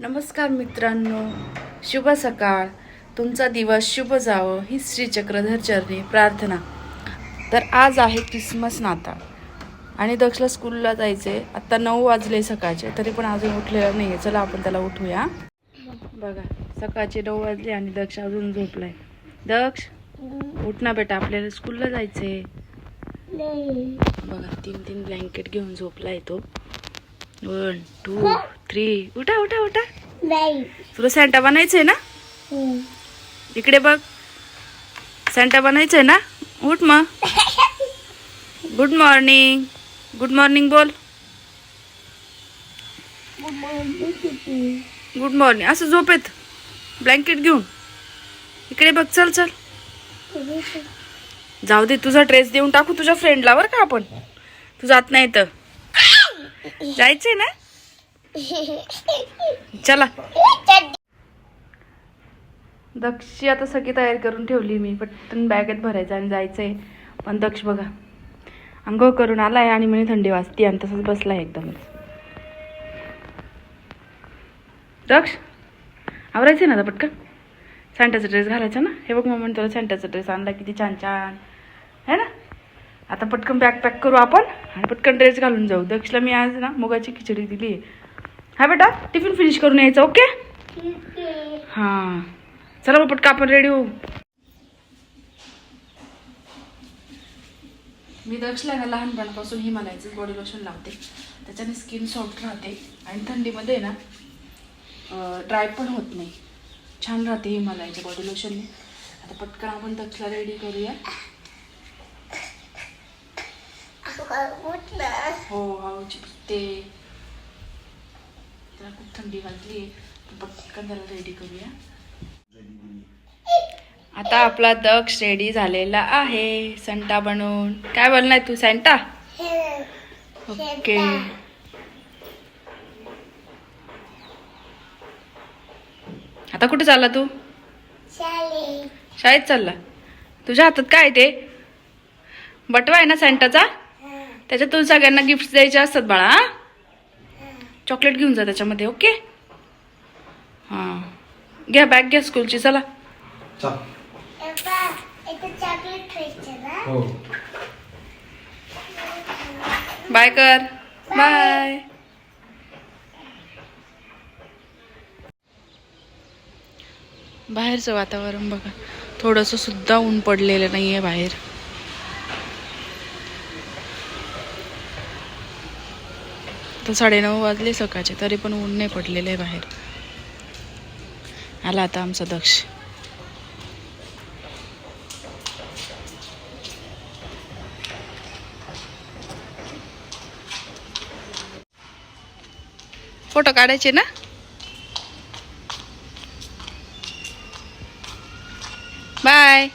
नमस्कार मित्रांनो शुभ सकाळ. तुमचा दिवस शुभ जावं ही श्री चक्रधर चरणी प्रार्थना. तर आज आहे क्रिसमस नाताळ. आणि दक्षला स्कूलला जायचं आहे आत्ता नऊ वाजले सकाळचे तरी पण अजून उठलेला नाही आहे चला आपण त्याला उठूया. बघा सकाळचे नऊ वाजले आणि दक्ष अजून झोपलाय. दक्ष उठ ना बेटा आपल्याला स्कूलला जायचं आहे बघा तीन तीन ब्लँकेट घेऊन झोपलाय तो. वन टू थ्री उठा उठा उठा. तुला सँटा बनायचंय ना? इकडे बघ. सँटा बनायचंय ना? उठ मग. गुड मॉर्निंग गुड मॉर्निंग बोल. गुड मॉर्निंग असं झोपेत. ब्लँकेट घेऊन. इकडे बघ चल चल. जाऊ दे तुझा ड्रेस देऊन टाकू तुझ्या फ्रेंडला बरं का आपण. तू जात नाही तर. जायचंय ना? चला. दक्ष आता सगळी तयारी करून ठेवली मी. पटकन बॅगेत भरायचं आणि जायचंय. पण दक्ष बघा. अंघोळ करून आलाय आणि म्हणे थंडी वाजती आणि तसंच बसलाय एकदमच दक्ष आवरायचं ना आता पटकन? सँटाचा ड्रेस घालायचा ना? हे बघ मग तुला सँटाचा ड्रेस आणला किती छान छान है ना? आता पटकन बॅग पॅक करू आपण आणि पटकन ड्रेस घालून जाऊ. दक्षला मी आज ना मुगाची खिचडी दिली हा बेटा टिफिन फिनिश करून यायचं ओके हां. चला मग पटकन आपण रेडी होऊ. मी दक्षला ना लहानपणापासून हिमालयाचं बॉडी लोशन लावते. त्याच्याने स्किन सॉफ्ट राहते. आणि थंडीमध्ये ना ड्राय पण होत नाही. छान राहते हिमालयाच्या बॉडी लोशनने आता पटकन आपण दक्षला रेडी करूया. हो त्याला खूप थंडी वाजली पटकन त्याला रेडी करूया. आता आपला दक्ष रेडी झालेला आहे संटा बनवून. काय बोलणार तू सँटा? ओके. आता कुठे चालला तू? शाळेत. चालला. तुझ्या हातात काय ते? बटवा आहे ना सँटाचा? त्याच्यातून सगळ्यांना गिफ्ट द्यायचे असतात बाळा हा? चॉकलेट घेऊन जा त्याच्यामध्ये ओके हां. घ्या बॅग घ्या स्कूलची चला. चल. चॉकलेट खायचं ना? हो. बाय कर. बाय बाहेरचं वातावरण बघा. थोडंसं सुद्धा ऊन पडलेलं नाही आहे बाहेर. तर साडेनऊ वाजले सकाळचे तरी पण ऊन नाही पडलेलं आहे बाहेर. आला आता आमचा दक्ष. फोटो काढायचे ना? बाय.